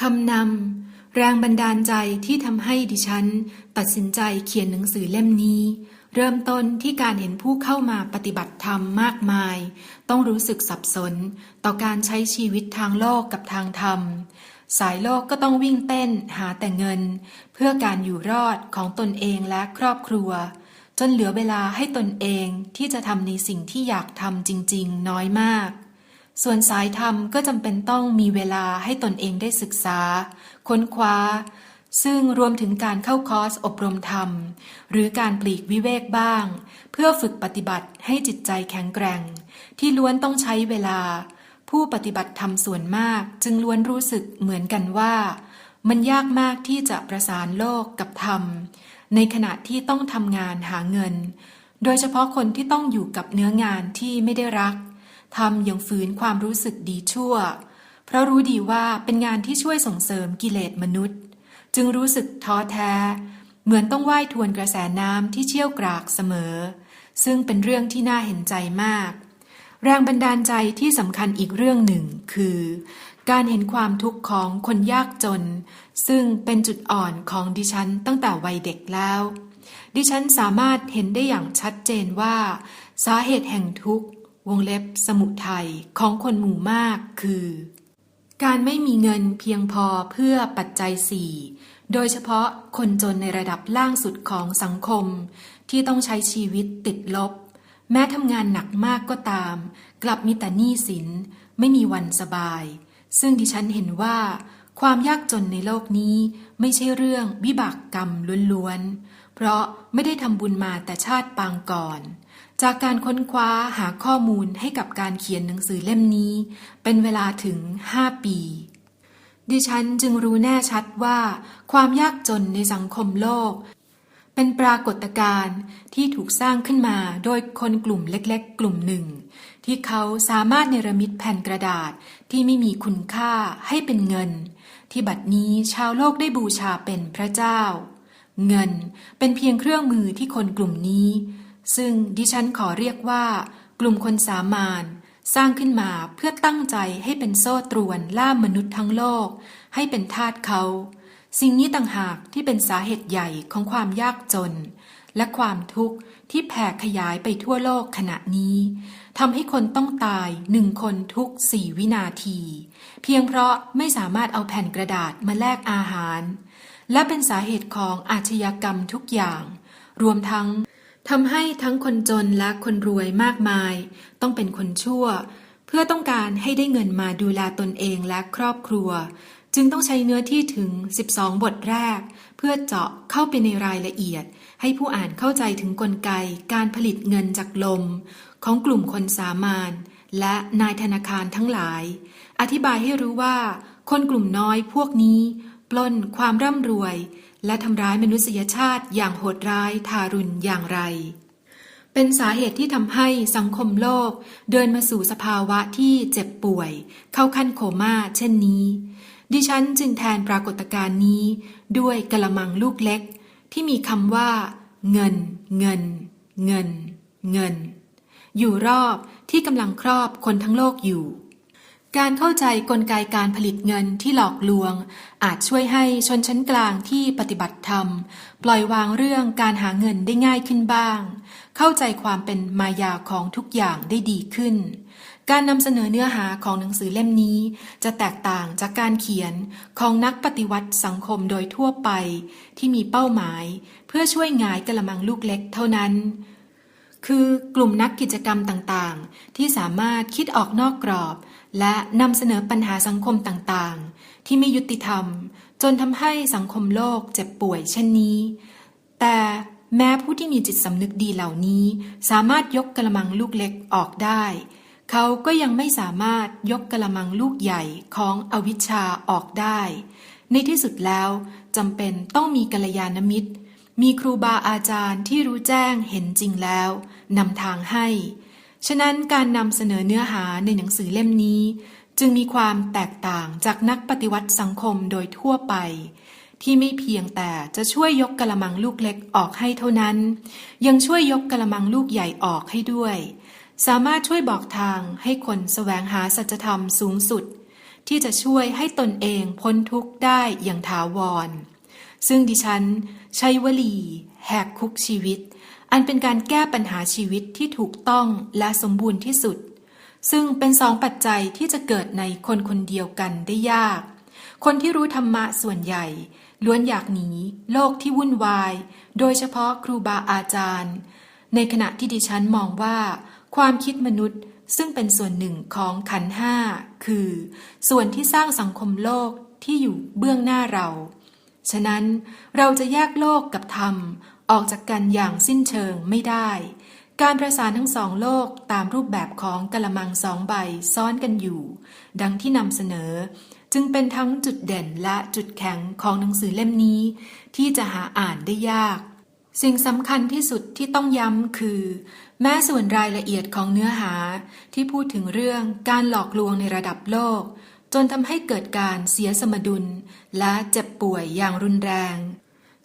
คำนำ แรงบันดาลใจที่ทำให้ดิฉัน ตัดสินใจเขียนหนังสือเล่มนี้ เริ่มต้นที่การเห็นผู้เข้ามาปฏิบัติธรรมมากมาย ต้องรู้สึกสับสน ต่อการใช้ชีวิตทางโลกกับทางธรรม สายโลกก็ต้องวิ่งเต้นหาแต่เงิน เพื่อการอยู่รอดของตนเองและครอบครัว จนเหลือเวลาให้ตนเองที่จะทำในสิ่งที่อยากทำจริง ๆ น้อยมาก ส่วนสายธรรมก็จำเป็นต้องมีเวลาให้ตนเองได้ศึกษา ค้นคว้า ซึ่งรวมถึงการเข้าคอร์สอบรมธรรม หรือการปลีกวิเวกบ้าง เพื่อฝึกปฏิบัติให้จิตใจแข็งแกร่ง ที่ล้วนต้องใช้เวลา ผู้ปฏิบัติธรรมส่วนมากจึงล้วนรู้สึกเหมือนกันว่า มันยากมากที่จะประสานโลกกับธรรม ในขณะที่ต้องทำงานหาเงิน โดยเฉพาะคนที่ต้องอยู่กับเนื้องานที่ไม่ได้รัก ทำอย่างฝืนความรู้สึกดีชั่ว เพราะรู้ดีว่าเป็นงานที่ช่วยส่งเสริมกิเลสมนุษย์ จึงรู้สึกท้อแท้ เหมือนต้องว่ายทวนกระแสน้ำที่เชี่ยวกรากเสมอ ซึ่งเป็นเรื่องที่น่าเห็นใจมาก แรงบันดาลใจที่สำคัญอีกเรื่องหนึ่งคือ การเห็นความทุกข์ของคนยากจน ซึ่งเป็นจุดอ่อนของดิฉันตั้งแต่วัยเด็กแล้ว ดิฉันสามารถเห็นได้อย่างชัดเจนว่า สาเหตุแห่งทุกข์ วงเล็บสมุทัยของคนหมู่มากคือ การไม่มีเงินเพียงพอเพื่อปัจจัยสี่โดยเฉพาะคนจนในระดับล่างสุดของสังคม ที่ต้องใช้ชีวิตติดลบ แม้ทำงานหนักมากก็ตาม กลับมีแต่หนี้สิน ไม่มีวันสบาย ซึ่งดิฉันเห็นว่า ความยากจนในโลกนี้ไม่ใช่เรื่องวิบากกรรมล้วนๆ เพราะไม่ได้ทำบุญมาแต่ชาติปางก่อน จากการค้นคว้าหาข้อมูลให้กับการเขียนหนังสือเล่มนี้ เป็นเวลาถึง5ปี ดิฉันจึงรู้แน่ชัดว่า ความยากจนในสังคมโลก เป็นปรากฏการณ์ที่ถูกสร้างขึ้นมาโดยคนกลุ่มเล็กๆ กลุ่มหนึ่ง ที่เขาสามารถเนรมิตแผ่นกระดาษที่ไม่มีคุณค่าให้เป็นเงิน ที่บัดนี้ชาวโลกได้บูชาเป็นพระเจ้า เงินเป็นเพียงเครื่องมือที่คนกลุ่มนี้ ซึ่งดิฉันขอเรียกว่า กลุ่มคนสามานสร้างขึ้นมาเพื่อตั้งใจให้เป็นโซ่ตรวนล่ามมนุษย์ทั้งโลก ให้เป็นทาสเขา สิ่งนี้ต่างหากที่เป็นสาเหตุใหญ่ของความยากจน และความทุกข์ที่แผ่ขยายไปทั่วโลกขณะนี้ทำให้คนต้องตายหนึ่งคนทุกสี่วินาที เพียงเพราะไม่สามารถเอาแผ่นกระดาษมาแลกอาหาร และเป็นสาเหตุของอาชญากรรมทุกอย่าง รวมทั้งทำให้ทั้งคนจนและคนรวยมากมาย ต้องเป็นคนชั่ว เพื่อต้องการให้ได้เงินมาดูแลตนเองและครอบครัว จึงต้องใช้เนื้อที่ถึง 12 บทแรก เพื่อเจาะเข้าไปในรายละเอียด ให้ผู้อ่านเข้าใจถึงกลไกการผลิตเงินจากลม ของกลุ่มคนสามานและนายธนาคารทั้งหลาย อธิบายให้รู้ว่า คนกลุ่มน้อยพวกนี้ ปล้นความร่ำรวย และทำร้ายมนุษยชาติอย่างโหดร้ายทารุณอย่างไร เป็นสาเหตุที่ทำให้สังคมโลก เดินมาสู่สภาวะที่เจ็บป่วย เข้าขั้นโคม่าเช่นนี้ ดิฉันจึงแทนปรากฏการณ์นี้ ด้วยกระมังลูกเล็ก ที่มีคำว่า เงิน เงิน เงิน เงิน อยู่รอบที่กำลังครอบคนทั้งโลกอยู่ การเข้าใจกลไกการผลิตเงินที่หลอกลวง อาจช่วยให้ชนชั้นกลางที่ปฏิบัติธรรม ปล่อยวางเรื่องการหาเงินได้ง่ายขึ้นบ้าง เข้าใจความเป็นมายาของทุกอย่างได้ดีขึ้น การนำเสนอเนื้อหาของหนังสือเล่มนี้ จะแตกต่างจากการเขียนของนักปฏิวัติสังคมโดยทั่วไป ที่มีเป้าหมาย เพื่อช่วยงายกระมังลูกเล็กเท่านั้นคือกลุ่มนักกิจกรรมต่างๆ ที่สามารถคิดออกนอกกรอบ และนำเสนอปัญหาสังคมต่างๆ ที่ไม่ยุติธรรม จนทำให้สังคมโลกเจ็บป่วยเช่นนี้ แต่แม้ผู้ที่มีจิตสำนึกดีเหล่านี้ สามารถยกกระมังลูกเล็กออกได้ เขาก็ยังไม่สามารถยกกระมังลูกใหญ่ของอวิชชาออกได้ ในที่สุดแล้วจำเป็นต้องมีกัลยาณมิตร มีครูบาอาจารย์ที่รู้แจ้งเห็นจริงแล้วนำทางให้ ฉะนั้นการนำเสนอเนื้อหาในหนังสือเล่มนี้ จึงมีความแตกต่างจากนักปฏิวัติสังคมโดยทั่วไป ที่ไม่เพียงแต่จะช่วยยกกระมังลูกเล็กออกให้เท่านั้น ยังช่วยยกกระมังลูกใหญ่ออกให้ด้วย สามารถช่วยบอกทางให้คนแสวงหาสัจธรรมสูงสุด ที่จะช่วยให้ตนเองพ้นทุกข์ได้อย่างถาวร ซึ่งดิฉันใช้วลี แหกคุกชีวิต อันเป็นการแก้ปัญหาชีวิตที่ถูกต้องและสมบูรณ์ที่สุด ซึ่งเป็นสองปัจจัยที่จะเกิดในคนคนเดียวกันได้ยาก คนที่รู้ธรรมะส่วนใหญ่ ล้วนอยากหนี โลกที่วุ่นวาย โดยเฉพาะครูบาอาจารย์ ในขณะที่ดิฉันมองว่า ความคิดมนุษย์ซึ่งเป็นส่วนหนึ่งของขันห้าคือ ส่วนที่สร้างสังคมโลกที่อยู่เบื้องหน้าเรา ฉะนั้นเราจะแยกโลกกับธรรม ออกจากกันอย่างสิ้นเชิงไม่ได้ การประสานทั้งสองโลกตามรูปแบบของกละมังสองใบซ้อนกันอยู่ ดังที่นำเสนอ จึงเป็นทั้งจุดเด่นและจุดแข็งของหนังสือเล่มนี้ ที่จะหาอ่านได้ยาก สิ่งสำคัญที่สุดที่ต้องย้ำคือ แม้ส่วนรายละเอียดของเนื้อหาที่พูดถึงเรื่องการหลอกลวงในระดับโลกจนทำให้เกิดการเสียสมดุล และเจ็บป่วยอย่างรุนแรง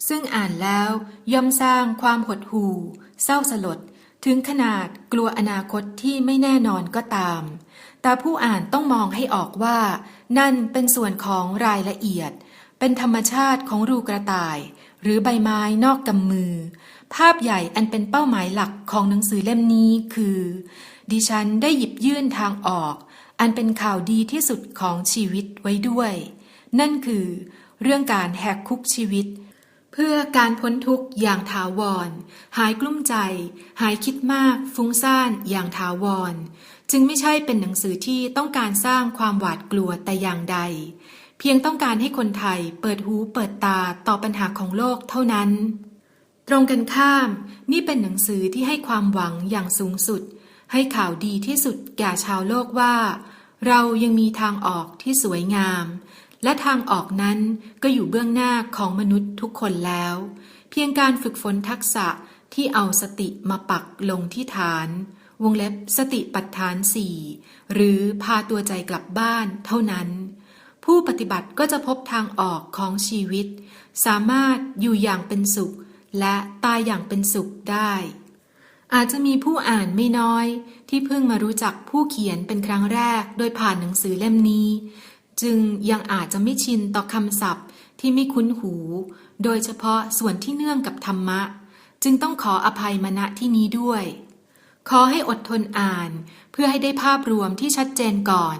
ซึ่งอ่านแล้วย่อมสร้างความหดหู่ เศร้าสลด ถึงขนาดกลัวอนาคตที่ไม่แน่นอนก็ตาม แต่ผู้อ่านต้องมองให้ออกว่า นั่นเป็นส่วนของรายละเอียด เป็นธรรมชาติของรูกระต่าย หรือใบไม้นอกกำมือ ภาพใหญ่อันเป็นเป้าหมายหลักของหนังสือเล่มนี้คือ ดิฉันได้หยิบยื่นทางออก อันเป็นข่าวดีที่สุดของชีวิตไว้ด้วย นั่นคือ เรื่องการแหกคุกชีวิต พื่อการพ้นทุกข์อย่างถาวร หายกลุ้มใจ หายคิดมาก ฟุ้งซ่านอย่างถาวร จึงไม่ใช่เป็นหนังสือที่ต้องการสร้างความหวาดกลัวแต่อย่างใด เพียงต้องการให้คนไทยเปิดหูเปิดตาต่อปัญหาของโลกเท่านั้น ตรงกันข้าม นี่เป็นหนังสือที่ให้ความหวังอย่างสูงสุด ให้ข่าวดีที่สุดแก่ชาวโลกว่า เรายังมีทางออกที่สวยงาม และทางออกนั้นก็อยู่เบื้องหน้าของมนุษย์ทุกคนแล้ว เพียงการฝึกฝนทักษะที่เอาสติมาปักลงที่ฐาน วงเล็บสติปัฏฐานสี่หรือพาตัวใจกลับบ้านเท่านั้น ผู้ปฏิบัติก็จะพบทางออกของชีวิต สามารถอยู่อย่างเป็นสุข และตายอย่างเป็นสุขได้ อาจจะมีผู้อ่านไม่น้อย ที่เพิ่งมารู้จักผู้เขียนเป็นครั้งแรกโดยผ่านหนังสือเล่มนี้ จึงยังอาจจะไม่ชินต่อคำศัพท์ที่ไม่คุ้นหู โดยเฉพาะส่วนที่เนื่องกับธรรมะ จึงต้องขออภัยมณะที่นี้ด้วย ขอให้อดทนอ่าน เพื่อให้ได้ภาพรวมที่ชัดเจนก่อน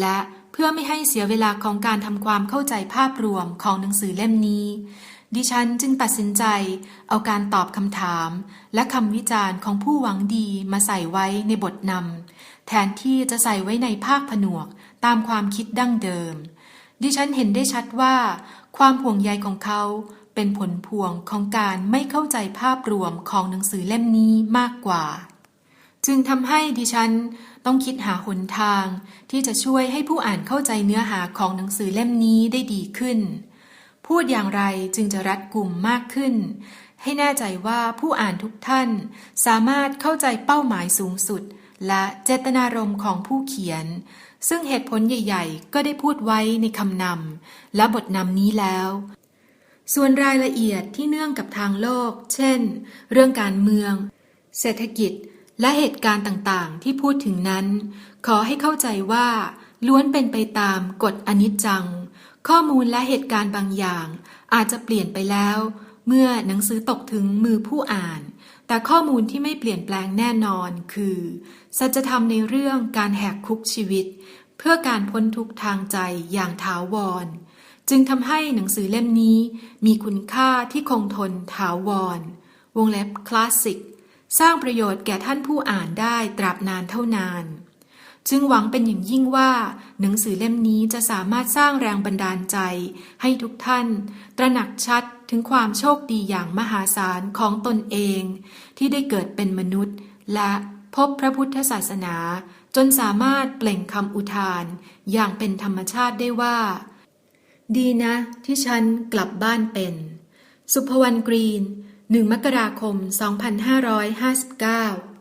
และเพื่อไม่ให้เสียเวลาของการทำความเข้าใจภาพรวมของหนังสือเล่มนี้ ดิฉันจึงตัดสินใจ เอาการตอบคำถาม และคำวิจารณ์ของผู้หวังดีมาใส่ไว้ในบทนำแทนที่จะใส่ไว้ในภาคผนวก ตามความคิดดั้งเดิม ดิฉันเห็นได้ชัดว่า ความห่วงใยของเขาเป็นผลพวงของการไม่เข้าใจภาพรวมของหนังสือเล่มนี้มากกว่า จึงทำให้ดิฉันต้องคิดหาหนทาง ที่จะช่วยให้ผู้อ่านเข้าใจเนื้อหาของหนังสือเล่มนี้ได้ดีขึ้น พูดอย่างไรจึงจะรัดกลุ่มมากขึ้น ให้แน่ใจว่าผู้อ่านทุกท่านสามารถเข้าใจเป้าหมายสูงสุด และเจตนารมณ์ของผู้เขียน ซึ่งเหตุผลใหญ่ ๆ ก็ได้พูดไว้ในคำนำและบทนำนี้แล้ว ส่วนรายละเอียดที่เนื่องกับทางโลก เช่น เรื่องการเมือง เศรษฐกิจ และเหตุการณ์ต่างๆ ที่พูดถึงนั้น ขอให้เข้าใจว่าล้วนเป็นไปตามกฎอนิจจัง ข้อมูลและเหตุการณ์บางอย่าง อาจจะเปลี่ยนไปแล้ว เมื่อหนังสือตกถึงมือผู้อ่าน แต่ข้อมูลที่ไม่เปลี่ยนแปลงแน่นอนคือ สัจธรรมในเรื่องการแหกคุกชีวิต เพื่อการพ้นทุกทางใจอย่างถาวร จึงทำให้หนังสือเล่มนี้ มีคุณค่าที่คงทนถาวร วงเล็บคลาสสิก สร้างประโยชน์แก่ท่านผู้อ่านได้ตราบนานเท่านาน จึงหวังเป็นอย่างยิ่งว่า หนังสือเล่มนี้จะสามารถสร้างแรงบันดาลใจ ให้ทุกท่าน ตระหนักชัดถึงความโชคดีอย่างมหาศาลของตนเอง ที่ได้เกิดเป็นมนุษย์ และพบพระพุทธศาสนา จนสามารถเปล่งคำอุทาน อย่างเป็นธรรมชาติได้ว่า ดีนะ ที่ฉันกลับบ้านเป็น สุภวรรณกรีน 1 มกราคม 2559